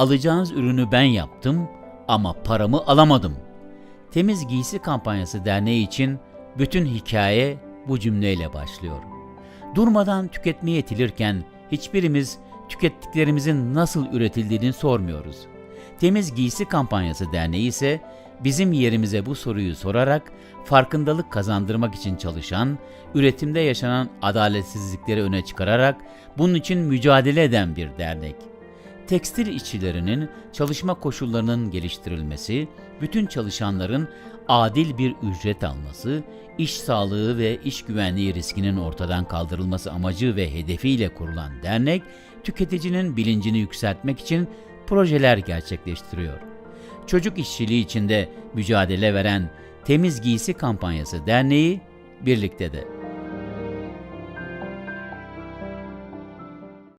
Alacağınız ürünü ben yaptım ama paramı alamadım. Temiz Giysi Kampanyası Derneği için bütün hikaye bu cümleyle başlıyor. Durmadan tüketmeye itilirken hiçbirimiz tükettiklerimizin nasıl üretildiğini sormuyoruz. Temiz Giysi Kampanyası Derneği ise bizim yerimize bu soruyu sorarak farkındalık kazandırmak için çalışan, üretimde yaşanan adaletsizlikleri öne çıkararak bunun için mücadele eden bir dernek. Tekstil işçilerinin çalışma koşullarının geliştirilmesi, bütün çalışanların adil bir ücret alması, iş sağlığı ve iş güvenliği riskinin ortadan kaldırılması amacı ve hedefiyle kurulan dernek, tüketicinin bilincini yükseltmek için projeler gerçekleştiriyor. Çocuk işçiliği içinde mücadele veren Temiz Giysi Kampanyası Derneği birlikte de